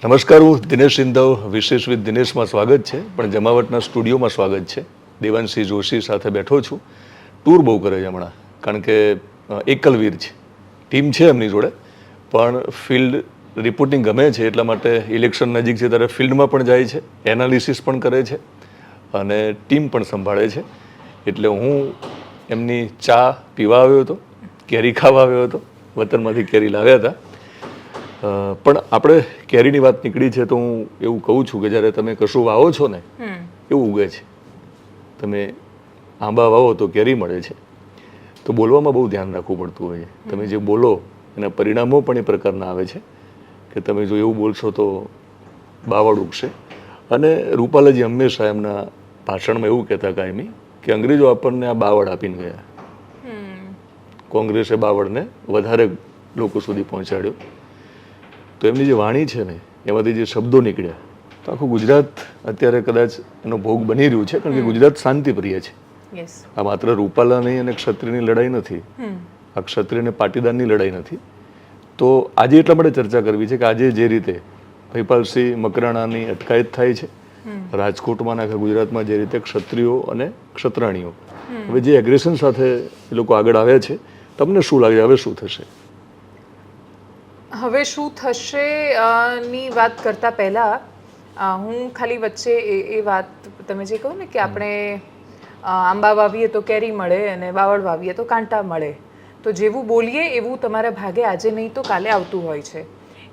નમસ્કાર, હું દિનેશ સિંધવ, વિશેષ વિથ દિનેશમાં સ્વાગત છે, પણ જમાવટના સ્ટુડિયોમાં સ્વાગત છે. દેવાંશી જોશી સાથે બેઠો છું. ટૂર બહુ કરે છે હમણાં, કારણ કે એકલવીર છે. ટીમ છે એમની જોડે, પણ ફિલ્ડ રિપોર્ટિંગ ગમે છે, એટલા માટે ઇલેક્શન નજીક છે ત્યારે ફિલ્ડમાં પણ જાય છે, એનાલિસિસ પણ કરે છે, અને ટીમ પણ સંભાળે છે. એટલે હું એમની ચા પીવા આવ્યો હતો, કેરી ખાવા આવ્યો હતો, વતનમાંથી કેરી લાવ્યા હતા. પણ આપણે કેરીની વાત નીકળી છે તો હું એવું કહું છું કે જ્યારે તમે કશું વાવો છો ને એવું ઉગે છે. તમે આંબા વાવો તો કેરી મળે છે. તો બોલવામાં બહુ ધ્યાન રાખવું પડતું હોય છે. તમે જે બોલો એના પરિણામો પણ એ પ્રકારના આવે છે કે તમે જો એવું બોલશો તો બાવળ ઉગશે. અને રૂપાલાજી હંમેશા એમના ભાષણમાં એવું કહેતા કાયમી કે અંગ્રેજો આપણને આ બાવળ આપીને ગયા. કોંગ્રેસે બાવળને વધારે લોકો સુધી પહોંચાડ્યો. તો એમની જે વાણી છે ને એમાંથી જે શબ્દો નીકળ્યા તો આખું ગુજરાત અત્યારે કદાચ એનો ભોગ બની રહ્યું છે કારણ કે ગુજરાત શાંતિપ્રિય છે. આ માત્ર રૂપાલાની અને ક્ષત્રિયની લડાઈ નથી. આ ક્ષત્રિય અને પાટીદારની લડાઈ નથી. તો આજે એટલા માટે ચર્ચા કરવી છે કે આજે જે રીતે ભૈપાલસિંહ મકરાણાની અટકાયત થાય છે રાજકોટમાં આખા ગુજરાતમાં જે રીતે ક્ષત્રિયો અને ક્ષત્રાણીઓ. હવે જે એગ્રેશન સાથે એ લોકો આગળ આવ્યા છે તમને શું લાગે? હવે શું થશે? હવે શું થશે ની વાત કરતા પહેલા હું ખાલી વચ્ચે એ એ વાત તમે જે કહો ને કે આપણે આંબા વાવીએ તો કેરી મળે અને બાવળ વાવીએ તો કાંટા મળે. તો જેવું બોલીએ એવું તમારા ભાગે આજે નહીં તો કાલે આવતું હોય છે.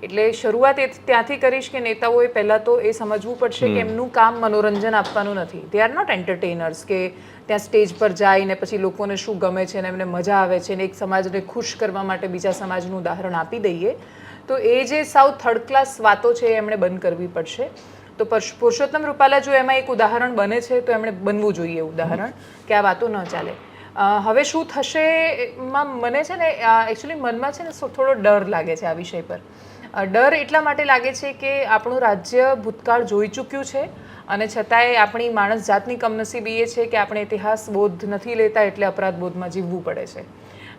એટલે શરૂઆત એ ત્યાંથી કરીશ કે નેતાઓએ પહેલાં તો એ સમજવું પડશે કે એમનું કામ મનોરંજન આપવાનું નથી. દે આર નોટ એન્ટરટેનર્સ કે ત્યાં સ્ટેજ પર જાય ને પછી લોકોને શું ગમે છે ને એમને મજા આવે છે ને એક સમાજને ખુશ કરવા માટે બીજા સમાજનું ઉદાહરણ આપી દઈએ. તો એ જે સાવ થર્ડ ક્લાસ વાતો છે એમણે બંધ કરવી પડશે. તો પુરુષોત્તમ રૂપાલા જો એમાં એક ઉદાહરણ બને છે તો એમણે બનવું જોઈએ ઉદાહરણ કે આ વાતો ન ચાલે. હવે શું થશે માં મને છે ને એકચ્યુઅલી મનમાં છે ને થોડો ડર લાગે છે આ વિષય પર. ડર એટલા માટે લાગે છે કે આપણું રાજ્ય ભૂતકાળ જોઈ ચૂક્યું છે અને છતાંય આપણી માણસ જાતની કમનસીબી એ છે કે આપણે ઇતિહાસ બોધ નથી લેતા એટલે અપરાધ બોધમાં જીવવું પડે છે.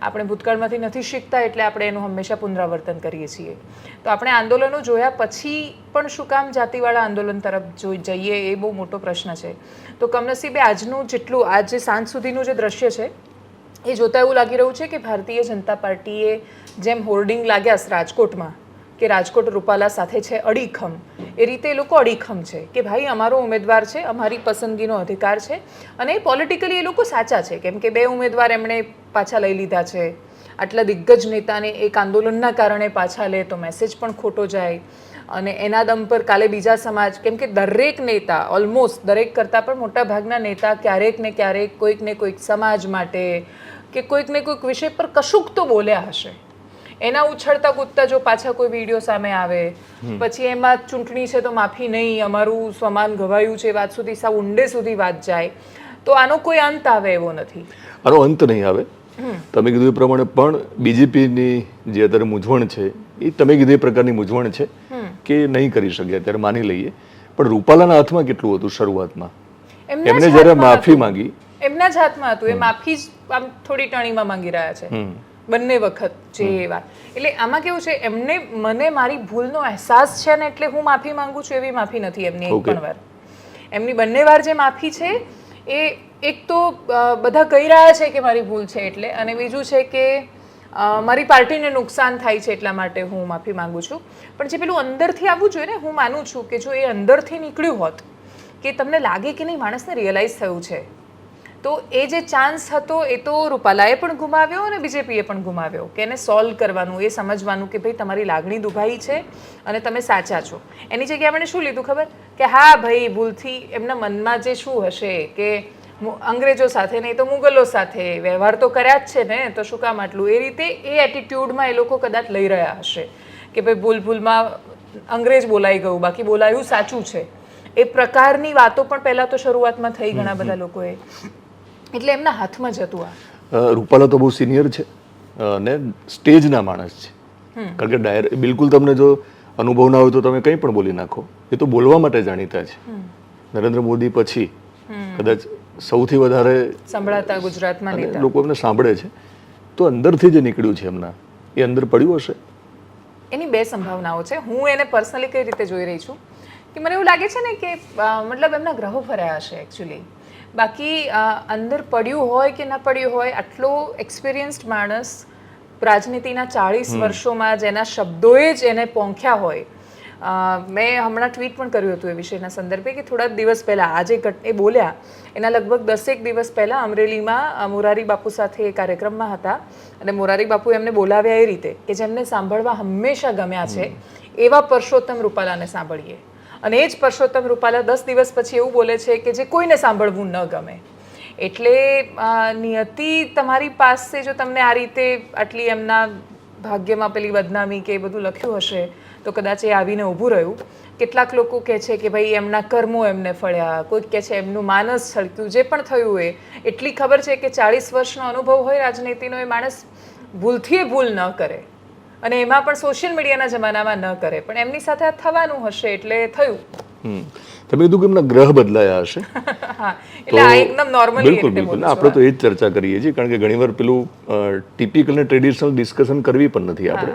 આપણે ભૂતકાળમાંથી નથી શીખતા એટલે આપણે એનું હંમેશા પુનરાવર્તન કરીએ છીએ. તો આપણે આંદોલનો જોયા પછી પણ શું કામ જાતિવાળા આંદોલન તરફ જોઈ જઈએ એ બહુ મોટો પ્રશ્ન છે. તો કમનસીબે આજનું જેટલું, આજ સાંજ સુધીનું જે દ્રશ્ય છે, એ જોતા એવું લાગી રહ્યું છે કે ભારતીય જનતા પાર્ટીએ જેમ હોર્ડિંગ લાગ્યા રાજકોટમાં કે રાજકોટ રૂપાલા સાથે છે અડીખમ. એ રીતે એ લોકો અડીખમ છે કે ભાઈ અમારો ઉમેદવાર છે, અમારી પસંદગીનો અધિકાર છે અને પોલિટિકલી એ લોકો સાચા છે. કેમ કે બે ઉમેદવાર એમણે પાછા લઈ લીધા છે. આટલા દિગ્ગજ નેતાને એક આંદોલનના કારણે પાછા લે તો મેસેજ પણ ખોટો જાય. અને એના દમ પર કાલે બીજા સમાજ, કેમ કે દરેક નેતા ઓલમોસ્ટ દરેક કરતાં પણ મોટા ભાગના નેતા ક્યારેક ને ક્યારેક કોઈક ને કોઈક સમાજ માટે કે કોઈક ને કોઈક વિષય પર કશુંક તો બોલ્યા હશે. એના ઉછળતા કૂદતા જો પાછા કોઈ વીડિયો સામે આવે પછી એમાં ચૂંટણી છે તો માફી નહીં અમારું સમાન ઘવાયું છે વાત સુધી સાવ ઊંડે સુધી વાત જાય તો આનો કોઈ અંત આવે એવો નથી. આનો અંત નહીં આવે. તમે કીધું એ પ્રમાણે પણ બીજેપીની જે અત્યારે મૂંઝવણ છે એ તમે કીધું એ પ્રકારની મૂંઝવણ છે કે નહીં કરી શકે અત્યારે માની લઈએ. પણ રૂપાલાના હાથમાં કેટલું હતું શરૂઆતમાં? એમના એમને જ્યારે માફી માંગી. એમના જ હાથમાં હતું. એ માફી જ આમ થોડી ટણીમાં માંગી રહ્યા છે. બંને વખત જે એ વાત એટલે આમાં કેવું છે એમને મને મારી ભૂલનો અહેસાસ છે ને એટલે હું માફી માંગુ છું એવી માફી નથી એમની એક પણ વાર. એમની બંને વાર જે માફી છે એ એક તો બધા કહી રહ્યા છે કે મારી ભૂલ છે એટલે અને બીજું છે કે મારી પાર્ટીને નુકસાન થાય છે એટલા માટે હું માફી માંગુ છું. પણ જે પેલું અંદરથી આવવું જોઈએ ને હું માનું છું કે જો એ અંદરથી નીકળ્યું હોત કે તમને લાગે કે નહીં માણસને રિયલાઇઝ થયું છે. તો એ જે ચાન્સ હતો એ તો રૂપાલાએ પણ ગુમાવ્યો અને બીજેપીએ પણ ગુમાવ્યો. કે એને સોલ્વ કરવાનું એ સમજવાનું કે ભાઈ તમારી લાગણી દુભાઈ છે અને તમે સાચા છો. એની જગ્યાએ આપણે શું લીધું ખબર? કે હા ભાઈ ભૂલથી એમના મનમાં જે શું હશે કે અંગ્રેજો સાથે નહીં તો મુગલો સાથે વ્યવહાર તો કર્યા જ છે ને તો શું કામ આટલું? એ રીતે એ એટીટ્યુડમાં એ લોકો કદાચ લઈ રહ્યા હશે કે ભાઈ ભૂલ ભૂલમાં અંગ્રેજ બોલાઈ ગયું બાકી બોલાયું સાચું છે. એ પ્રકારની વાતો પણ પહેલાં તો શરૂઆતમાં થઈ ઘણા બધા લોકોએ. એટલે એમના હાથમાં જ હતું આ. રૂપાલા તો બહુ સિનિયર છે અને સ્ટેજના માણસ છે. કારણ કે ડાયર બિલકુલ તમને જો અનુભવ ના હોય તો તમે કંઈ પણ બોલી નાખો. એ તો બોલવા માટે જાણીતા છે. નરેન્દ્ર મોદી પછી કદાચ સૌથી વધારે સંભળાતા ગુજરાતમાં લોકો એમને સાંભળે છે. તો અંદરથી જે નીકળ્યું છે એમના એ અંદર પડ્યું હશે? એની બે સંભાવનાઓ છે. હું એને પર્સનલી કઈ રીતે જોઈ રહી છું? કે મને એવું લાગે છે ને કે મતલબ એમના ગ્રહો ફર્યા હશે એકચ્યુઅલી બાકી અંદર પડ્યું હોય કે ના પડ્યું હોય આટલો એક્સપિરિયન્સ્ડ માણસ રાજનીતિના ચાળીસ વર્ષોમાં જેના શબ્દોએ જ એને પોંખ્યા હોય. મેં હમણાં ટ્વીટ પણ કર્યું હતું એ વિષયના સંદર્ભે કે થોડા દિવસ પહેલાં આજે એ બોલ્યા એના લગભગ દસેક દિવસ પહેલાં અમરેલીમાં મોરારી બાપુ સાથે એ કાર્યક્રમમાં હતા અને મોરારી બાપુ એમને બોલાવ્યા એ રીતે કે જેમને સાંભળવા હંમેશા ગમ્યા છે. એવા પરસોત્તમ રૂપાલાને સાંભળીએ. અને એ જ પરસોત્તમ રૂપાલા દસ દિવસ પછી એવું બોલે છે કે જે કોઈને સાંભળવું ન ગમે. એટલે નિયતિ તમારી પાસે જો તમને આ રીતે આટલી એમના ભાગ્યમાં પેલી બદનામી કે એ બધું લખ્યું હશે, તો કદાચ એ આવીને ઊભું રહ્યું. કેટલાક લોકો કહે છે કે ભાઈ, એમના કર્મો એમને ફળ્યા. કોઈક કહે છે એમનું માનસ છલક્યું. જે પણ થયું એ, એટલી ખબર છે કે ચાળીસ વર્ષનો અનુભવ હોય રાજનીતિનો, એ માણસ ભૂલથી ભૂલ ન કરે. અને એમાં પણ સોશિયલ મીડિયાના જમાનામાં ન કરે. પણ એમની સાથે આ થવાનું હશે એટલે થયું. તમે કીધું કે એમના ગ્રહ બદલાયા હશે. એટલે એકદમ નોર્મલી બિલકુલ બિલકુલ. આપણે તો એ જ ચર્ચા કરીએ છીએ કારણ કે ઘણીવાર પેલું ટિપિકલ ને ટ્રેડિશનલ ડિસ્કશન કરવી પણ નથી આપણે.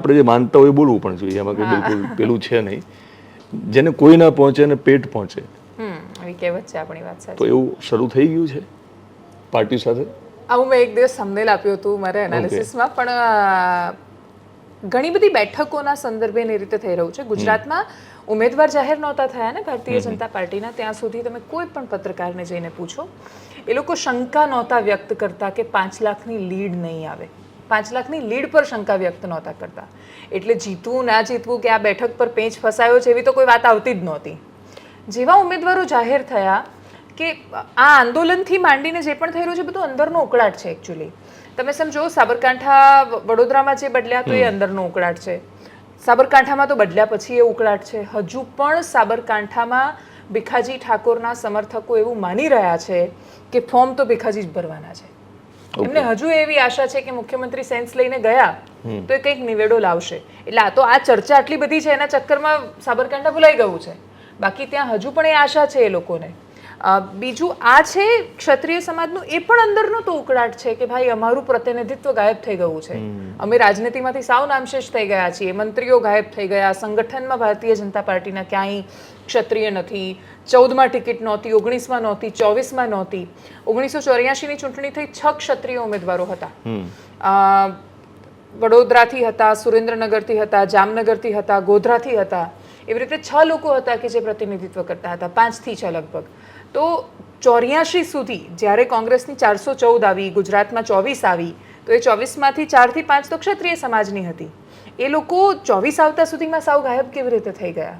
આપણે જે માનતા હોય બોલવું પણ જોઈએ. એમાં કંઈ બિલકુલ પેલું છે નહીં. જેને કોઈ ના પહોંચે અને પેટ પહોંચે. કહેવત છે આપણી વાત સાચી. તો એવું શરૂ થઈ ગયું છે પાર્ટી સાથે? આવું મેં એક દિવસ સમનેલ આપ્યું હતું મારે એનાલિસિસમાં પણ ઘણી બધી બેઠકોના સંદર્ભે એ રીતે થઈ રહ્યું છે. ગુજરાતમાં ઉમેદવાર જાહેર નહોતા થયા ને ભારતીય જનતા પાર્ટીના. ત્યાં સુધી તમે કોઈ પણ પત્રકારને જઈને પૂછો એ લોકો શંકા નહોતા વ્યક્ત કરતા કે પાંચ લાખની લીડ નહીં આવે. પાંચ લાખની લીડ પર શંકા વ્યક્ત નહોતા કરતા. એટલે જીતવું ના જીતવું કે આ બેઠક પર પેંચ ફસાયો છે એવી તો કોઈ વાત આવતી જ નહોતી. જેવા ઉમેદવારો જાહેર થયા કે આ આંદોલનથી માંડીને જે પણ થઈ રહ્યું છે બધું અંદરનો ઉકળાટ છે એકચ્યુઅલી તમે સમજો સાબરકાંઠા વડોદરામાં જે બદલ્યા તો એ અંદરનો ઉકળાટ છે. સાબરકાંઠામાં તો બદલ્યા પછી એ ઉકળાટ છે. હજુ પણ સાબરકાંઠામાં ભીખાજી ઠાકોરના સમર્થકો એવું માની રહ્યા છે કે ફોર્મ તો ભીખાજી જ ભરવાના છે. એમને હજુ એવી આશા છે કે મુખ્યમંત્રી સેન્સ લઈને ગયા તો એ કંઈક નિવેડો લાવશે. એટલે આ તો આ ચર્ચા આટલી બધી છે એના ચક્કરમાં સાબરકાંઠા ભૂલાઈ ગયું છે. બાકી ત્યાં હજુ પણ એ આશા છે એ લોકોને. બીજું આ છે ક્ષત્રિય સમાજનું એ પણ અંદરનો તો ઉકળાટ છે કે ભાઈ અમારું પ્રતિનિધિત્વ ગાયબ થઈ ગયું છે. અમે રાજનીતિમાંથી સાવ નામશેષ થઈ ગયા છીએ મંત્રીઓ ગાયબ થઈ ગયા સંગઠનમાં ભારતીય જનતા પાર્ટીના ક્યાંય ક્ષત્રિય નથી. ચૌદમાં ટિકિટ નહોતી ઓગણીસમાં નહોતી ચોવીસમાં નહોતી. ઓગણીસો ચોર્યાસીની ચૂંટણી થઈ છ ક્ષત્રિય ઉમેદવારો હતા. અ, વડોદરાથી હતા સુરેન્દ્રનગરથી હતા જામનગરથી હતા ગોધરાથી હતા. એવી રીતે છ લોકો હતા કે જે પ્રતિનિધિત્વ કરતા હતા પાંચથી છ લગભગ. તો ચોર્યાસી સુધી જ્યારે કોંગ્રેસની ચારસો ચૌદ આવી ગુજરાતમાં ચોવીસ આવી તો એ ચોવીસમાંથી ચારથી પાંચ તો ક્ષત્રિય સમાજની હતી. એ લોકો ચોવીસ આવતા સુધીમાં સાવ ગાયબ કેવી રીતે થઈ ગયા?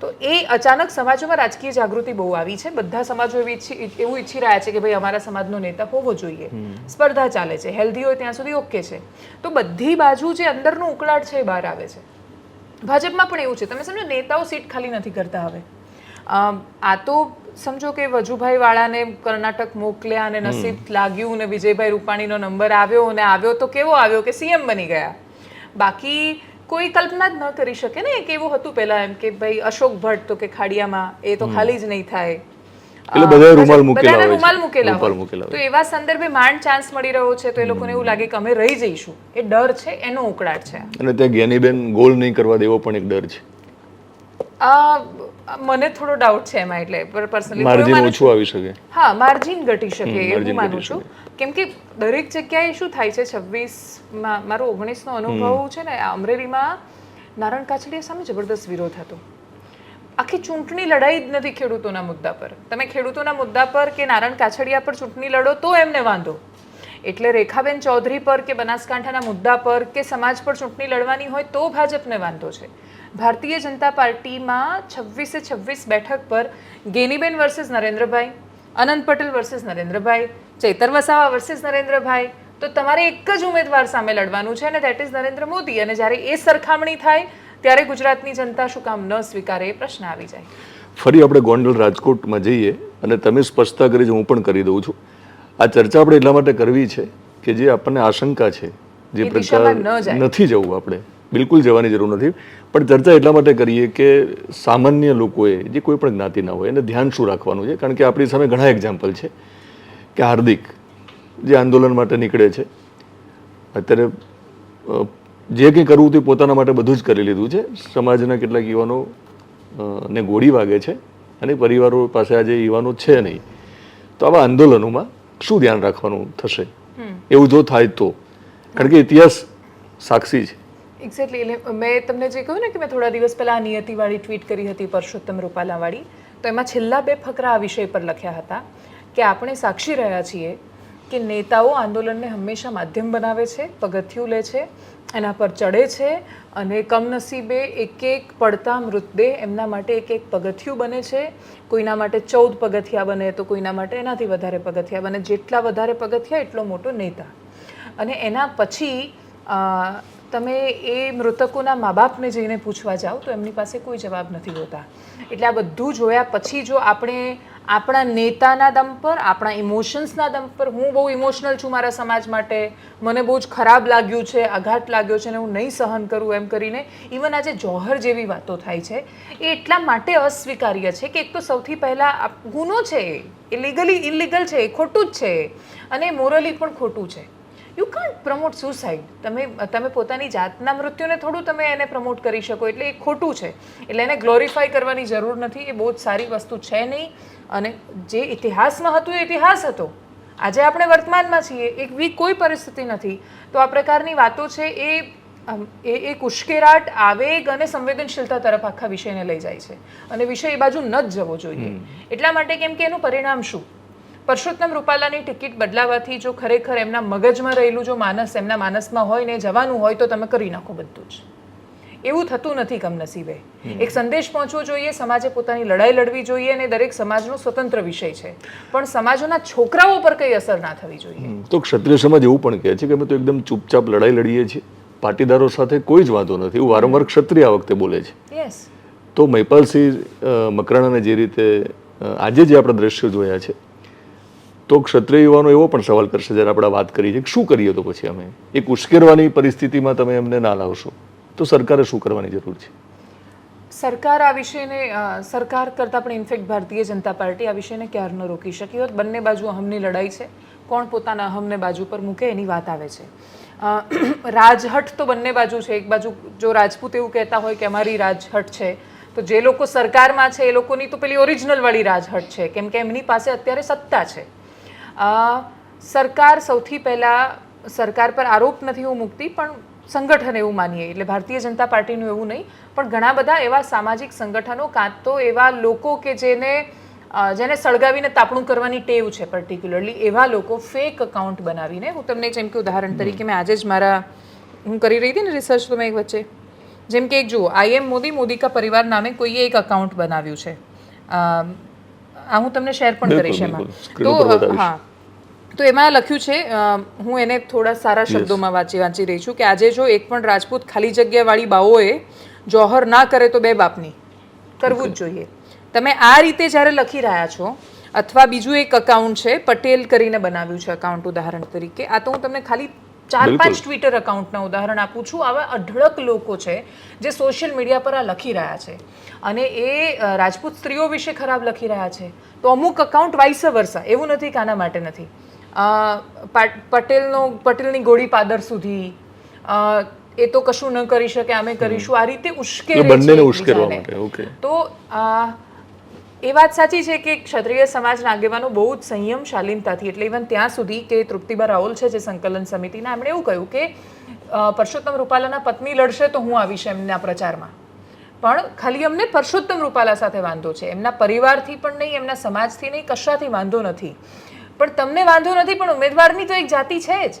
તો એ અચાનક સમાજોમાં રાજકીય જાગૃતિ બહુ આવી છે. બધા સમાજો એવી ઈચ્છી એવું ઈચ્છી રહ્યા છે કે ભાઈ અમારા સમાજનો નેતા હોવો જોઈએ. સ્પર્ધા ચાલે છે હેલ્ધી હોય ત્યાં સુધી ઓકે છે. તો બધી બાજુ જે અંદરનો ઉકળાટ છે એ બહાર આવે છે. ભાજપમાં પણ એવું છે. તમે સમજો નેતાઓ સીટ ખાલી નથી કરતા હવે. આ તો સમજો કે વજુભાઈ વાળાને કર્ણાટક મોકલ્યા અને નસીબ લાગ્યું ને વિજયભાઈ રૂપાણીનો નંબર આવ્યો અને આવ્યો તો કેવો આવ્યો કે સીએમ બની ગયા. બાકી કોઈ કલ્પના જ ન કરી શકે ને એક એવું હતું પહેલા એમ કે ભાઈ અશોક ભટ્ટ તો કે ખાડિયામાં એ તો ખાલી જ નહીં થાય. એટલે બધાએ રૂમાલ મૂકેલા હોય રૂમાલ મૂકેલા હોય. તો એવા સંદર્ભે માંડ ચાન્સ મળી રહ્યો છે તો એ લોકોને એવું લાગે કે અમે રહી જઈશું. એ ડર છે એનો ઉકળાટ છે. અને ત્યાં જ્ઞાનીબેન ગોલ નહીં કરવા દેવો પણ એક ડર છે. મને થોડો ડાઉટ છે એમાં એટલે પર્સનલી માર્જિન ઓછું આવી શકે. હા માર્જિન ઘટી શકે એવું માનું છું. કેમ કે દરેક જગ્યાએ શું થાય છે છવ્વીસમાં મારો ઓગણીસનો અનુભવ છે ને અમરેલીમાં નારણ કાછડિયા સામે જબરદસ્ત વિરોધ હતો. આખી ચૂંટણી લડાઈ જ નથી ખેડૂતોના મુદ્દા પર. તમે ખેડૂતોના મુદ્દા પર કે નારણ કાછડિયા પર ચૂંટણી લડો તો એમને વાંધો. એટલે રેખાબેન ચૌધરી પર કે બનાસકાંઠાના મુદ્દા પર કે સમાજ પર ચૂંટણી લડવાની હોય તો ભાજપને વાંધો છે. ભારતીય જનતા પાર્ટીમાં છવ્વીસે છવ્વીસ બેઠક પર Geniben versus Narendrabhai Anant Patel versus Narendrabhai Chaitar Vasava versus Narendrabhai. તો તમારે એક જ ઉમેદવાર સામે લડવાનું છે અને દેટ ઇઝ નરેન્દ્ર મોદી. અને જ્યારે એ સરખામણી થાય ત્યારે ગુજરાતની જનતા શું કામ ન સ્વીકારે એ પ્રશ્ન આવી જાય. ફરી આપણે ગોંડલ રાજકોટમાં જઈએ અને તમે સ્પષ્ટતા કરી છે હું પણ કરી દઉં છું. આ ચર્ચા આપણે એટલા માટે કરવી છે કે જે આપણને આશંકા છે જે પ્રકાર. નથી જવું આપણે. બિલકુલ જવાની જરૂર નથી. પણ ચર્ચા એટલા માટે કરીએ કે સામાન્ય લોકોએ જે કોઈ પણ જ્ઞાતિના હોય એને ધ્યાન શું રાખવાનું છે? કારણ કે આપણી સામે ઘણા એક્ઝામ્પલ છે કે હાર્દિક જે આંદોલન માટે નીકળે છે. અત્યારે જે કંઈ કરવું તે પોતાના માટે બધું જ કરી લીધું છે. સમાજના કેટલાક યુવાનો ને ગોળી વાગે છે અને પરિવારો પાસે આજે યુવાનો છે નહીં. તો આવા આંદોલનોમાં શું ધ્યાન રાખવાનું થશે? એવું જો થાય તો. કારણ કે ઇતિહાસ સાક્ષી છે. એક્ઝેક્ટલી એટલે મેં તમને જે કહ્યું ને કે મેં થોડા દિવસ પહેલાં આ નિયતિવાળી ટ્વીટ કરી હતી પરસોત્તમ રૂપાલાવાળી, તો એમાં છેલ્લા બે ફકરા આ વિષય પર લખ્યા હતા કે આપણે સાક્ષી રહ્યા છીએ કે નેતાઓ આંદોલનને હંમેશા માધ્યમ બનાવે છે, પગથિયું લે છે, એના પર ચડે છે અને કમનસીબે એક એક પડતા મૃતદેહ એમના માટે એક એક પગથિયું બને છે. કોઈના માટે ચૌદ પગથિયા બને, તો કોઈના માટે એનાથી વધારે પગથિયા બને. જેટલા વધારે પગથિયા, એટલો મોટો નેતા. અને એના પછી તમે એ મૃતકોના મા બાપને જઈને પૂછવા જાઓ તો એમની પાસે કોઈ જવાબ નથી હોતા. એટલે આ બધું જોયા પછી જો આપણે આપણા નેતાના દમ પર, આપણા ઇમોશન્સના દમ પર, હું બહુ ઇમોશનલ છું મારા સમાજ માટે, મને બહુ જ ખરાબ લાગ્યું છે, આઘાત લાગ્યો છે ને હું નહીં સહન કરું એમ કરીને ઇવન આજે જોહર જેવી વાતો થાય છે, એ એટલા માટે અસ્વીકાર્ય છે કે એક તો સૌથી પહેલાં ગુનો છે એ લીગલી ઇલીગલ છે, એ ખોટું જ છે અને મોરલી પણ ખોટું છે. યુ કાન્ટ પ્રમોટ સુસાઇડ તમે તમે પોતાની જાતના મૃત્યુને થોડું તમે એને પ્રમોટ કરી શકો. એટલે એ ખોટું છે. એટલે એને ગ્લોરીફાઈ કરવાની જરૂર નથી. એ બહુ જ સારી વસ્તુ છે નહીં. અને જે ઇતિહાસમાં હતું એ ઇતિહાસ હતો. આજે આપણે વર્તમાનમાં છીએ. એક વીક કોઈ પરિસ્થિતિ નથી. તો આ પ્રકારની વાતો છે એ એ એક ઉશ્કેરાટ આવેગ અને સંવેદનશીલતા તરફ આખા વિષયને લઈ જાય છે. અને વિષય એ બાજુ ન જ જવો જોઈએ. એટલા માટે કેમ કે એનું પરિણામ શું? પરસોત્તમ રૂપાલાની ટિકિટ બદલાવાથી જો ખરેખર એમના મગજમાં રહેલું જો માનસ એમના માનસમાં હોય ને જવાનું હોય તો તમે કરી નાખો બધું જ. એવું થતું નથી કમનસીબે. એક સંદેશ પહોંચવો જોઈએ સમાજે પોતાની લડાઈ લડવી જોઈએ અને દરેક સમાજનો સ્વતંત્ર વિષય છે. પણ સમાજના છોકરાઓ પર કઈ અસર ના થવી જોઈએ? તો ક્ષત્રિય સમાજ એવું પણ કહે છે કે અમે તો એકદમ ચૂપચાપ લડાઈ લડીએ છીએ. પાટીદારો સાથે કોઈ જ વાંધો નથી. એવું વારંવાર ક્ષત્રિય આ વખતે બોલે છે. યસ તો મહિપાલસિંહ મકરાણાને જે રીતે આજે જે આપણે દ્રશ્યો જોયા છે તો ક્ષત્રિય યુવાનો એવો પણ સવાલ કરશે જ્યારે આપણે વાત કરી છે કે શું કરીએ તો પછી અમે? એક ઉશ્કેરવાની પરિસ્થિતિમાં તમે એમને ના લાવશો. તો સરકારે શું કરવાની જરૂર છે? સરકાર આ વિષયને સરકાર કરતાં પણ ઇનફેક્ટ ભારતીય જનતા પાર્ટી આ વિષયને ક્યાર ન રોકી શકી હોત? બંને બાજુ અહમની લડાઈ છે. કોણ પોતાના અહમને બાજુ પર મૂકે એની વાત આવે છે. રાજહટ તો બંને બાજુ છે. એક બાજુ જો રાજપૂત એવું કહેતા હોય કે અમારી રાજહટ છે, તો જે લોકો સરકારમાં છે એ લોકોની તો પેલી ઓરિજિનલ વાળી રાજહટ છે. કેમ કે એમની પાસે અત્યારે સત્તા છે. સરકાર સૌથી પહેલાં સરકાર પર આરોપ નથી હું મૂકતી પણ સંગઠન એવું માનીએ. એટલે ભારતીય જનતા પાર્ટીનું એવું નહીં પણ ઘણા બધા એવા સામાજિક સંગઠનો કાં તો એવા લોકો કે જેને જેને સળગાવીને તાપણું કરવાની ટેવ છે પર્ટિક્યુલરલી એવા લોકો ફેક અકાઉન્ટ બનાવીને હું તમને જેમ કે ઉદાહરણ તરીકે મેં આજે જ મારા હું કરી રહી હતી ને રિસર્ચ તો મેં એક વચ્ચે જેમ કે એક જુઓ આઈ એમ મોદી મોદી કા પરિવાર નામે કોઈએ એક અકાઉન્ટ બનાવ્યું છે. આ હું તમને શેર પણ કરીશ એમાં. તો હા. તો એમાં લખ્યું છે હું એને થોડા સારા શબ્દોમાં વાંચી વાંચી રહી છું કે આજે જો એક પણ રાજપૂત ખાલી જગ્યાવાળી બાઓએ જોહર ના કરે તો બે બાપની. કરવું જ જોઈએ. તમે આ રીતે જ્યારે લખી રહ્યા છો અથવા બીજું એક અકાઉન્ટ છે પટેલ કરીને બનાવ્યું છે અકાઉન્ટ ઉદાહરણ તરીકે આ તો હું તમને ખાલી ચાર પાંચ ટ્વિટર અકાઉન્ટના ઉદાહરણ આપું છું. આવા અઢળક લોકો છે જે સોશિયલ મીડિયા પર આ લખી રહ્યા છે. અને એ રાજપૂત સ્ત્રીઓ વિશે ખરાબ લખી રહ્યા છે. તો અમુક અકાઉન્ટ વાઇસ વર્ષા એવું નથી કે આના માટે નથી. પટેલનો પટેલની ગોળી પાદર સુધી એ તો કશું ન કરી શકે અમે કરીશું. આ રીતે ઉશ્કેર બંનેને ઉશ્કેરવા માટે ઓકે તો આ, એ વાત સાચી છે કે ક્ષત્રિય સમાજના આગેવાનો બહુ જ સંયમ શાલીનતાથી એટલે ઇવન ત્યાં સુધી કે તૃપ્તિબા રાહુલ છે જે સંકલન સમિતિના, એમણે એવું કહ્યું કે પરસોત્તમ રૂપાલાના પત્ની લડશે તો હું આવીશ એમના પ્રચારમાં. પણ ખાલી અમને પરસોત્તમ રૂપાલા સાથે વાંધો છે. એમના પરિવારથી પણ નહીં, એમના સમાજથી નહીં, કશાથી વાંધો નથી. પણ તમને વાંધો નથી, પણ ઉમેદવારની તો એક જાતિ છે જ.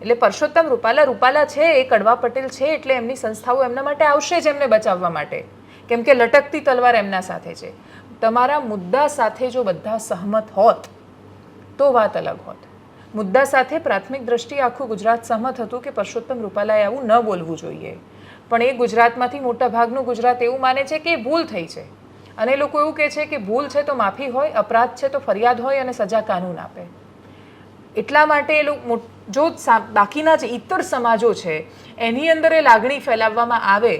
એટલે પરસોત્તમ રૂપાલા રૂપાલા છે, એ કડવા પટેલ છે, એટલે એમની સંસ્થાઓ એમના માટે આવશે જ એમને બચાવવા માટે. કેમ કે લટકતી તલવાર એમના સાથે છે. તમારા મુદ્દા સાથે જો બધા સહમત હોત, તો વાત અલગ હોત. મુદ્દા સાથે પ્રાથમિક દ્રષ્ટિએ આખું ગુજરાત સહમત હતું કે પરસોત્તમ રૂપાલાએ આવું ન બોલવું જોઈએ. પણ એ ગુજરાતમાંથી મોટા ભાગનું ગુજરાત એવું માને છે કે ભૂલ થઈ છે. અને લોકો એવું કહે છે કે ભૂલ છે તો માફી હોય, અપરાધ છે તો ફરિયાદ હોય અને સજા કાનૂન આપે. એટલા માટે એ લોકો જો બાકીના જે ઇતર સમાજો છે, એની અંદર એ લાગણી ફેલાવવામાં આવે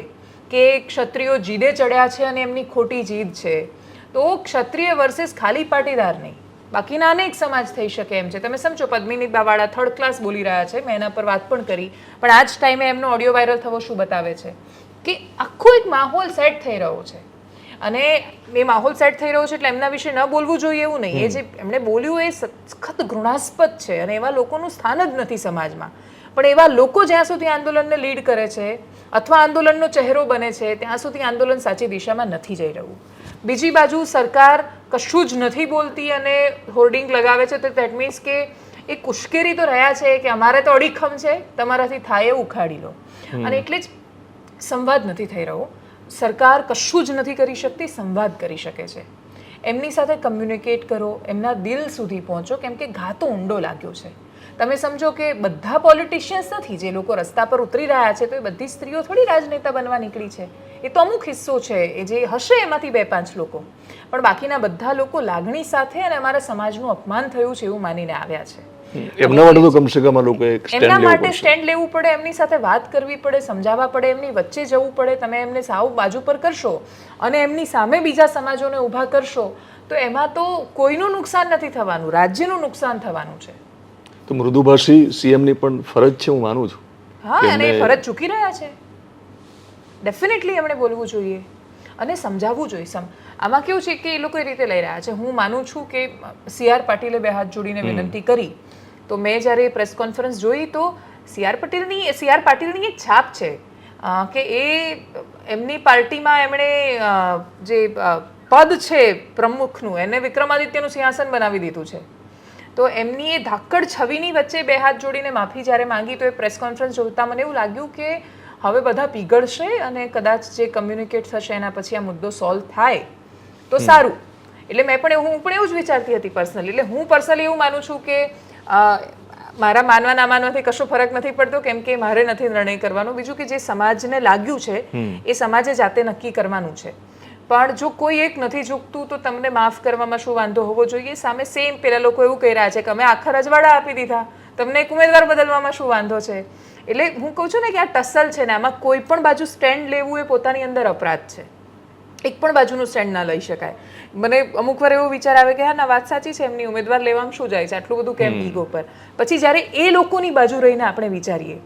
કે ક્ષત્રિયો જીદે ચડ્યા છે અને એમની ખોટી જીદ છે. તો ક્ષત્રિય વર્સિસ ખાલી પાટીદાર નહીં. બાકીના અનેક સમાજ થઈ શકે એમ છે. તમે સમજો પદ્મિની બાવાળા થર્ડ ક્લાસ બોલી રહ્યા છે. મેં એના પર વાત પણ કરી. પણ આ જ ટાઈમે એમનો ઓડિયો વાયરલ થવો શું બતાવે છે? કે આખો એક માહોલ સેટ થઈ રહ્યો છે. અને એ માહોલ સેટ થઈ રહ્યો છે એટલે એમના વિશે ન બોલવું જોઈએ એવું નહીં. એ જે એમણે બોલ્યું એ સખત ઘૃણાસ્પદ છે અને એવા લોકોનું સ્થાન જ નથી સમાજમાં. પણ એવા લોકો જ્યાં સુધી આંદોલનને લીડ કરે છે અથવા આંદોલનનો ચહેરો બને છે ત્યાં સુધી આંદોલન સાચી દિશામાં નથી જઈ રહ્યું. બીજી બાજુ સરકાર કશું જ નથી બોલતી અને હોર્ડિંગ લગાવે છે તો દેટ મીન્સ કે એ ઉશ્કેરી તો રહ્યા છે કે અમારે તો અડીખમ છે તમારાથી થાય એ ઉખાડી લો. અને એટલે જ સંવાદ નથી થઈ રહ્યો. સરકાર કશું જ નથી કરી શકતી સંવાદ કરી શકે છે. એમની સાથે કમ્યુનિકેટ કરો એમના દિલ સુધી પહોંચો કેમ કે ઘાતો ઊંડો લાગ્યો છે. તમે સમજો કે બધા પોલિટિશિયન્સ નથી જે લોકો રસ્તા પર ઉતરી રહ્યા છે તો એ બધી સ્ત્રીઓ થોડી રાજનેતા બનવા નીકળી છે. એ તો અમુક હિસ્સો છે એ જે હશે એમાંથી બે પાંચ લોકો. પણ બાકીના બધા લોકો લાગણી સાથે અને અમારા સમાજનું અપમાન થયું છે એવું માનીને આવ્યા છે. એમના માટે તો કમસે કમ લોકો એમના માટે સ્ટેન્ડ લેવું પડે એમની સાથે વાત કરવી પડે સમજાવવા પડે એમની વચ્ચે જવું પડે તમે એમને સાવ બાજુ પર કરશો અને એમની સામે બીજા સમાજોને ઊભા કરશો તો એમાં તો કોઈનું નુકસાન નથી થવાનું રાજ્યનું નુકસાન થવાનું છે. તો મૃદુભાષી સીએમની પણ ફરજ છે હું માનું છું. હા અને ફરજ ચૂકી રહ્યા છે. ડેફિનેટલી એમણે બોલવું જોઈએ અને સમજાવવું જોઈએ. સમ આમાં કેવું છે કે એ લોકો એ રીતે લઈ રહ્યા છે. હું માનું છું કે સી આર પાટીલે બે હાથ જોડીને વિનંતી કરી. તો મેં જ્યારે પ્રેસ કોન્ફરન્સ જોઈ તો સી આર પટેલની સી આર પાટીલની એક છાપ છે કે એ એમની પાર્ટીમાં એમણે જે પદ છે પ્રમુખનું એને વિક્રમાદિત્યનું સિંહાસન બનાવી દીધું છે. તો એમની એ ધાકડ છવીની વચ્ચે બે હાથ જોડીને માફી જ્યારે માંગી તો એ પ્રેસ કોન્ફરન્સ જોતા મને એવું લાગ્યું કે હવે બધા પીગળશે અને કદાચ જે કમ્યુનિકેટ થશે એના પછી આ મુદ્દો સોલ્વ થાય. તો સારું. એટલે મેં પણ એવું હું પણ એવું જ વિચારતી હતી પર્સનલી એટલે હું પર્સનલી એવું માનું છું કે મારા માનવા ના માનવાથી કશો ફરક નથી પડતો કેમ કે મારે નથી નિર્ણય કરવાનો. બીજું કે જે સમાજને લાગ્યું છે એ સમાજે જાતે નક્કી કરવાનું છે. પણ જો કોઈ એક નથી ઝૂકતું તો તમને માફ કરવામાં શું વાંધો હોવો જોઈએ? સામે સેમ પેલા લોકો એવું કહી રહ્યા છે કે અમે આખા રજવાડા આપી દીધા. તમને એક ઉમેદવાર બદલવામાં શું વાંધો છે? એટલે હું કહું છું ને કે આ ટસલ છે ને આમાં કોઈ પણ બાજુ સ્ટેન્ડ લેવું એ પોતાની અંદર અપરાધ છે. એક પણ બાજુનું સ્ટેન્ડ ના લઈ શકાય. મને અમુક વાર એવો વિચાર આવે કે હા ના વાત સાચી છે એમની ઉમેદવાર લેવામાં શું જાય છે? આટલું બધું કેમ ઈગો પર? પછી જ્યારે એ લોકોની બાજુ રહીને આપણે વિચારીએ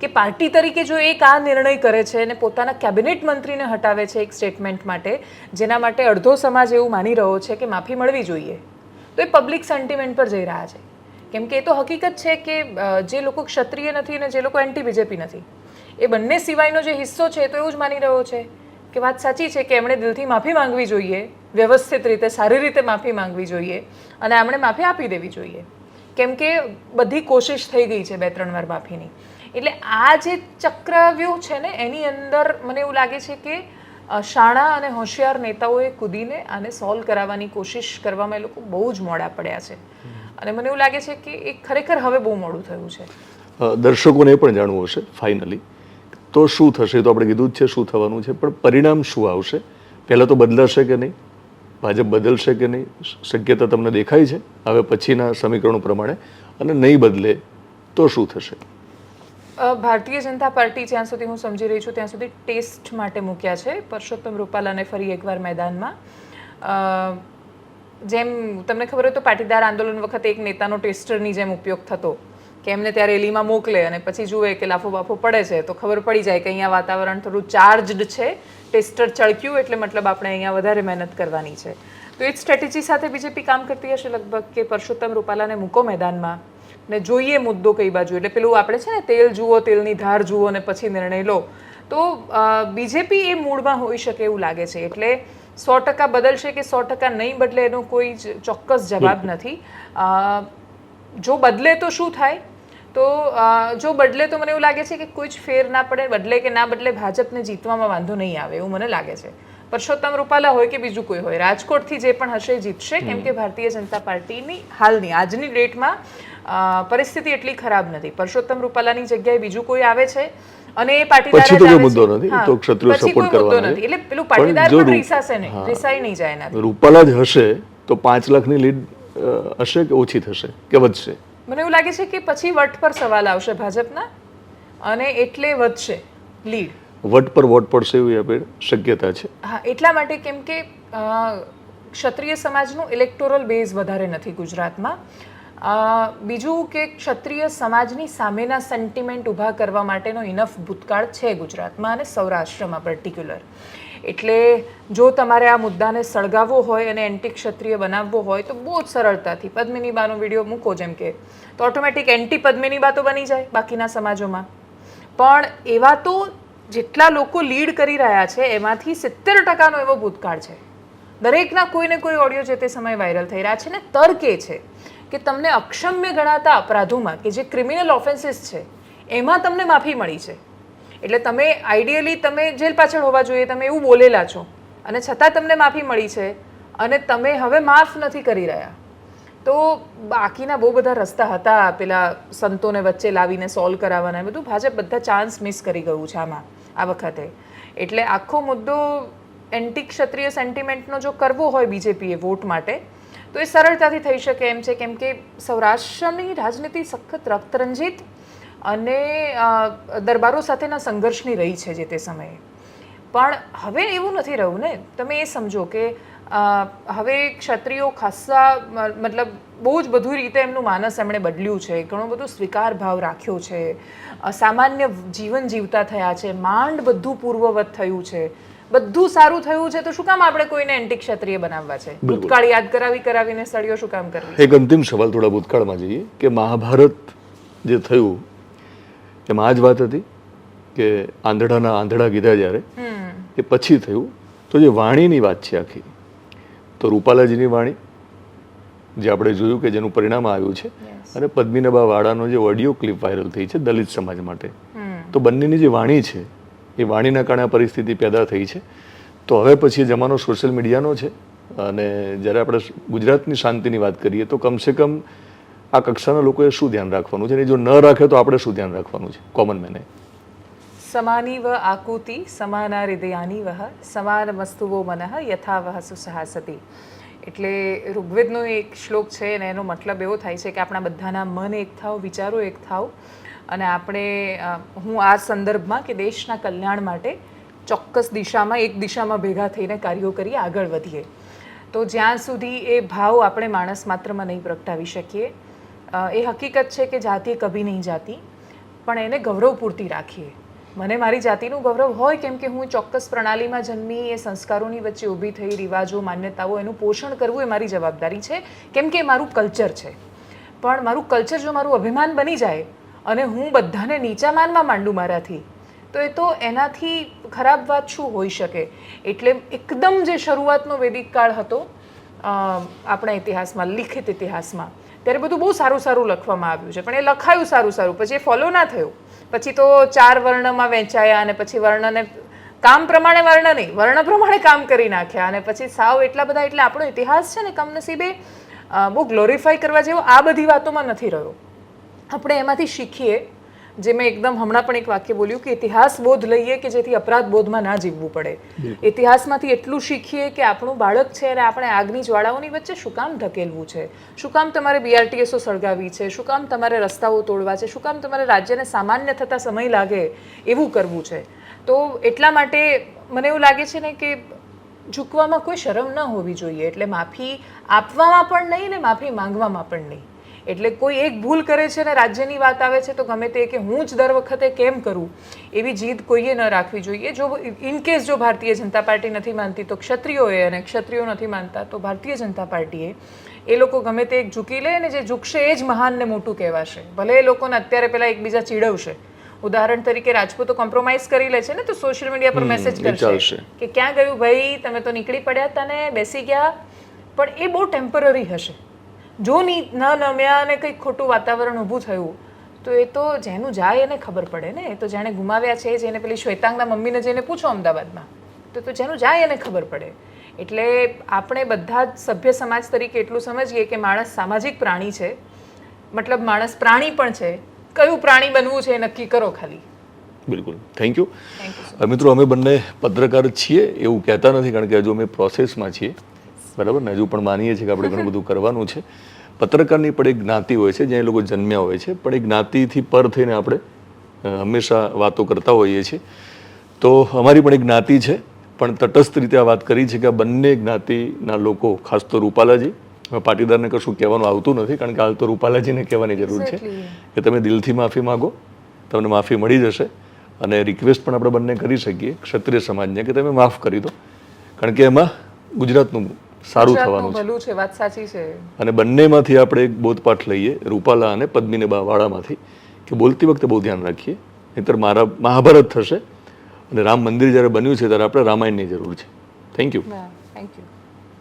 કે પાર્ટી તરીકે જો એક આ નિર્ણય કરે છે અને પોતાના કેબિનેટ મંત્રીને હટાવે છે એક સ્ટેટમેન્ટ માટે જેના માટે અડધો સમાજ એવું માની રહ્યો છે કે માફી મળવી જોઈએ તો એ પબ્લિક સેન્ટિમેન્ટ પર જઈ રહ્યા છે. કેમ કે એ તો હકીકત છે કે જે લોકો ક્ષત્રિય નથી અને જે લોકો એન્ટી બીજેપી નથી, એ બંને સિવાયનો જે હિસ્સો છે તો એવું જ માની રહ્યો છે કે વાત સાચી છે કે એમણે દિલથી માફી માંગવી જોઈએ, વ્યવસ્થિત રીતે, સારી રીતે માફી માંગવી જોઈએ અને એમણે માફી આપી દેવી જોઈએ. કેમ કે બધી કોશિશ થઈ ગઈ છે બે ત્રણ વાર માફીની. એટલે આ જે ચક્રવ્યૂહ છે ને, એની અંદર મને એવું લાગે છે કે શાણા અને હોશિયાર નેતાઓએ કૂદીને આને સોલ્વ કરાવવાની કોશિશ કરવામાં એ લોકો બહુ જ મોડા પડ્યા છે. અને મને એવું લાગે છે કે એ ખરેખર હવે બહુ મોડું થયું છે. દર્શકોને પણ જાણવું હશે ફાઇનલી તો શું થશે? તો આપણે કીધું જ છે શું થવાનું છે પણ પરિણામ શું આવશે? પહેલાં તો બદલાશે કે નહીં? ભાજપ બદલશે કે નહીં? શક્યતા તમને દેખાય છે? હવે પછીના સમીકરણો પ્રમાણે અને નહીં બદલે તો શું થશે? ભારતીય જનતા પાર્ટી જ્યાં સુધી હું સમજી રહી છું ત્યાં સુધી ટેસ્ટ માટે મૂક્યા છે. પરસોત્તમ રૂપાલાને ફરી એકવાર મેદાનમાં. જેમ તમને ખબર હોય તો પાટીદાર આંદોલન વખતે એક નેતાનો ટેસ્ટરની જેમ ઉપયોગ થતો, કે એમને ત્યાં રેલીમાં મોકલે અને પછી જુએ કે લાફો બાફો પડે છે, તો ખબર પડી જાય કે અહીંયા વાતાવરણ થોડું ચાર્જડ છે, ટેસ્ટર ચળક્યું એટલે મતલબ આપણે અહીંયા વધારે મહેનત કરવાની છે. તો એ જ સ્ટ્રેટેજી સાથે બીજેપી કામ કરતી હશે લગભગ કે પરસોત્તમ રૂપાલાને મૂકો મેદાનમાં ને જોઈએ મુદ્દો કઈ બાજુ. એટલે પેલું આપણે છે ને તેલ જુઓ, તેલની ધાર જુઓ અને પછી નિર્ણય લો. તો બીજેપી એ મૂડમાં હોઈ શકે એવું લાગે છે. એટલે સો ટકા બદલશે કે સો ટકા નહીં બદલે એનો કોઈ જ ચોક્કસ જવાબ નથી. જો બદલે તો શું થાય? તો જો બદલે તો મને એવું લાગે છે કે કોઈ જ ફેર ના પડે બદલે કે ના બદલે ભાજપને જીતવામાં વાંધો નહીં આવે એવું મને લાગે છે. પરસોત્તમ રૂપાલા હોય કે બીજું કોઈ હોય રાજકોટથી જે પણ હશે જીતશે કેમ કે ભારતીય જનતા પાર્ટીની હાલની આજની ડેટમાં પરિસ્થિતિ એટલી ખરાબ નથી. પરસોત્તમ રૂપાલાની જગ્યાએ બીજું કોઈ આવે છે? અને એ પાટીદાર પછી તો કોઈ મુદ્દો નથી, તો ક્ષત્રિય સપોર્ટ કરવાના નથી. એટલે પેલું પાટીદાર પણ રીસાશે નહીં. રીસાઈ નહીં જાય એનાથી. રૂપાલા જ હશે તો પાંચ લાખની લીડ હશે કે ઓછી થશે કે વધશે? મને એવું લાગે છે કે પછી વટ પર સવાલ આવશે ભાજપના અને એટલે વધશે લીડ. વટ પર વોટ પડશે એવી આપણે શક્યતા છે? હા એટલા માટે કેમ કે ક્ષત્રિય સમાજનું ઇલેક્ટોરલ બેઝ વધારે નથી ગુજરાતમાં. બીજું કે ક્ષત્રિય સમાજની સામેના સેન્ટિમેન્ટ ઊભા કરવા માટેનો ઇનફ ભૂતકાળ છે ગુજરાતમાં અને સૌરાષ્ટ્રમાં પર્ટિક્યુલર એટલે જો તમારે આ મુદ્દાને સળગાવવો હોય અને એન્ટી ક્ષત્રિય બનાવવો હોય તો બહુ જ સરળતાથી પદ્મિની બાનો વીડિયો મૂકો જેમ કે તો ઓટોમેટિક એન્ટી પદ્મિની બા તો બની જાય બાકીના સમાજોમાં. પણ એવા તો જેટલા લોકો લીડ કરી રહ્યા છે એમાંથી સિત્તેર ટકાનો એવો ભૂતકાળ છે. દરેકના કોઈને કોઈ ઓડિયો જે તે સમયે વાયરલ થઈ રહ્યા છે ને તર્કે છે. કે તમને અક્ષમ્ય ગણાતા અપરાધોમાં કે જે ક્રિમિનલ ઓફેન્સીસ છે, એમાં તમને માફી મળી છે. એટલે તમે આઈડિયલી તમે જેલ પાછળ હોવા જોઈએ, તમે એવું બોલેલા છો. અને છતાં તમને માફી મળી છે અને તમે હવે માફ નથી કરી રહ્યા. તો બાકીના બહુ બધા રસ્તા હતા, પેલા સંતોને વચ્ચે લાવીને સોલ્વ કરાવવાના બધું ભાજપ બધા ચાન્સ મિસ કરી ગયું છે આમાં, આ વખતે. એટલે આખો મુદ્દો એન્ટી ક્ષત્રિય સેન્ટિમેન્ટનો જો કરવો હોય બીજેપીએ વોટ માટે તો એ સરળતાથી થઈ શકે એમ છે કેમ કે સૌરાષ્ટ્રની રાજનીતિ સખત રક્તરંજિત અને દરબારો સાથેના સંઘર્ષની રહી છે જે તે સમયે. પણ હવે એવું નથી રહ્યું ને? તમે એ સમજો કે હવે ક્ષત્રિયો ખાસ્સા મતલબ બહુ જ બધું રીતે એમનું માનસ એમણે બદલ્યું છે, ઘણો બધો સ્વીકાર ભાવ રાખ્યો છે સામાન્ય જીવન જીવતા થયા છે, માંડ બધું પૂર્વવત થયું છે. બધું સારું થયું છે તો શું કામ આપણે કોઈને એન્ટી ક્ષત્રિય બનાવવા છે? ભૂતકાળ યાદ કરાવી કરાવીને સળિયો શું કામ કરવી? એક અંતિમ સવાલ થોડા ભૂતકાળમાં જઈએ કે મહાભારત જે થયું એમાં આ જ વાત હતી કે આંધળાના આંધળા કીધા જ્યારે એ પછી થયું. તો જે વાણીની વાત છે આખી તો રૂપાલાજીની વાણી જે આપણે જોયું કે જેનું પરિણામ આવ્યું છે અને પદ્મિનબા વાળાનો જે ઓડિયો ક્લિપ વાયરલ થઈ છે દલિત સમાજ માટે તો બંનેની જે વાણી છે એ વાણીના કારણે પરિસ્થિતિ પેદા થઈ છે. તો હવે પછી જમાનો સોશિયલ મીડિયાનો છે અને જ્યારે આપણે ગુજરાતની શાંતિની વાત કરીએ તો કમસે કમ આ કક્ષાના લોકોએ શું ધ્યાન રાખવાનું છે અને જો ન રાખે તો આપણે શું ધ્યાન રાખવાનું છે? કોમન મેને સમાની વ આકૃતિ, સમાના હૃદયાની વહ સમાન વસ્તુઓ મનઃ યથા વહ સુસાહસતી. એટલે ઋગ્વેદનો એક શ્લોક છે અને એનો મતલબ એવો થાય છે કે આપણા બધાના મન એક થાવ, વિચારો એક થાવ. અને આપણે હું આ સંદર્ભમાં કે દેશના કલ્યાણ માટે ચોક્કસ દિશામાં, એક દિશામાં ભેગા થઈને કાર્યો કરીએ આગળ વધીએ. તો જ્યાં સુધી એ ભાવ આપણે માણસ માત્રમાં નહીં પ્રગટાવી શકીએ એ હકીકત છે કે જાતિ કભી નહીં જાતી, પણ એને ગૌરવ પૂરતી રાખીએ. મને મારી જાતિનું ગૌરવ હોય કેમ કે હું ચોક્કસ પ્રણાલીમાં જન્મી, એ સંસ્કારોની વચ્ચે ઊભી થઈ, રિવાજો, માન્યતાઓ, એનું પોષણ કરવું એ મારી જવાબદારી છે, કેમ કે એ મારું કલ્ચર છે. પણ મારું કલ્ચર જો મારું અભિમાન બની જાય અને હું બધાને નીચા માનવા માંડું મારાથી. તો એ તો એનાથી ખરાબ વાત શું હોઈ શકે? એટલે એકદમ જે શરૂઆતનો વૈદિક કાળ હતો આપણા ઇતિહાસમાં, લિખિત ઇતિહાસમાં, ત્યારે બધું બહુ સારું સારું લખવામાં આવ્યું છે. પણ એ લખાયું સારું સારું, પછી એ ફોલો ના થયું. પછી તો ચાર વર્ણમાં વહેંચાયા અને પછી વર્ણને, કામ પ્રમાણે વર્ણ નહીં, વર્ણ પ્રમાણે કામ કરી નાખ્યા અને પછી સાવ એટલા બધા, એટલે આપણો ઇતિહાસ છે ને, કમનસીબે બહુ ગ્લોરીફાઈ કરવા જેવો આ બધી વાતોમાં નથી રહ્યો. આપણે એમાંથી શીખીએ જે મેં એકદમ હમણાં પણ એક વાક્ય બોલ્યું કે ઇતિહાસ બોધ લઈએ કે જેથી અપરાધ બોધમાં ના જીવવું પડે. ઇતિહાસમાંથી એટલું શીખીએ કે આપણું બાળક છે અને આપણે આગની જ્વાળાઓની વચ્ચે શું કામ ધકેલવું છે? શું કામ તમારે બીઆરટીએસો સળગાવી છે? શું કામ તમારે રસ્તાઓ તોડવા છે? શું કામ તમારે રાજ્યને સામાન્ય થતા સમય લાગે એવું કરવું છે? તો એટલા માટે મને એવું લાગે છે ને કે ઝૂકવામાં કોઈ શરમ ન હોવી જોઈએ. એટલે માફી આપવામાં પણ નહીં ને માફી માંગવામાં પણ નહીં. એટલે કોઈ એક ભૂલ કરે છે ને રાજ્યની વાત આવે છે તો ગમે તે કે હું જ દર વખતે કેમ કરું? એવી જીદ કોઈએ ન રાખવી જોઈએ. જો ઇન કેસ જો ભારતીય જનતા પાર્ટી નથી માનતી તો ક્ષત્રિયોએ અને ક્ષત્રિયો નથી માનતા તો ભારતીય જનતા પાર્ટીએ એ લોકો ગમે તે એક ઝૂકી લે અને જે ઝૂકશે એ જ મહાનને મોટું કહેવાશે. ભલે એ લોકોને અત્યારે પેલા એકબીજા ચીડવશે. ઉદાહરણ તરીકે રાજપૂતો કોમ્પ્રોમાઇઝ કરી લે છે ને તો સોશિયલ મીડિયા પર મેસેજ કરશે કે ક્યાં ગયું ભાઈ તમે તો નીકળી પડ્યા હતા ને બેસી ગયા. પણ એ બહુ ટેમ્પરરી હશે. જો ની ન નમ્યા અને કંઈક ખોટું વાતાવરણ ઊભું થયું તો એ તો જેનું જાય એને ખબર પડે ને? એ તો જેણે ગુમાવ્યા છે જેને પેલી શ્વેતાંગના મમ્મીને જઈને પૂછો અમદાવાદમાં તો તો જેનું જાય એને ખબર પડે. એટલે આપણે બધા જ સભ્ય સમાજ તરીકે એટલું સમજીએ કે માણસ સામાજિક પ્રાણી છે. મતલબ માણસ પ્રાણી પણ છે. કયું પ્રાણી બનવું છે એ નક્કી કરો ખાલી. બિલકુલ. થેન્ક યુ મિત્રો અમે બંને પત્રકાર છીએ એવું કહેતા નથી કારણ કે હજુ અમે પ્રોસેસમાં છીએ. બરાબર? ને હજુ પણ માનીએ છીએ કે આપણે ઘણું બધું કરવાનું છે. પત્રકારની પણ એક જ્ઞાતિ હોય છે જ્યાં એ લોકો જન્મ્યા હોય છે પણ એ જ્ઞાતિથી પર થઈને આપણે હંમેશા વાતો કરતા હોઈએ છીએ. તો અમારી પણ એક જ્ઞાતિ છે પણ તટસ્થ રીતે આ વાત કરી છે કે આ બંને જ્ઞાતિના લોકો ખાસ તો રૂપાલાજી હવે પાટીદારને કશું કહેવાનું આવતું નથી કારણ કે હાલ તો રૂપાલાજીને કહેવાની જરૂર છે કે તમે દિલથી માફી માગો તમને માફી મળી જશે અને રિક્વેસ્ટ પણ આપણે બંને કરી શકીએ ક્ષત્રિય સમાજને કે તમે માફ કરી દો. કારણ કે એમાં ગુજરાતનું સારું થવાનું છે ભલું છે વાત સાચી છે. અને બંનેમાંથી આપણે એક બોધપાઠ લઈએ રૂપાલા અને પદ્મિની વાળામાંથી કે બોલતી વખતે બહુ ધ્યાન રાખીએ નહીતર મારા મહાભારત થશે અને રામ મંદિર જ્યારે બન્યું છે ત્યારે આપણે રામાયણની જરૂર છે. Thank you thank you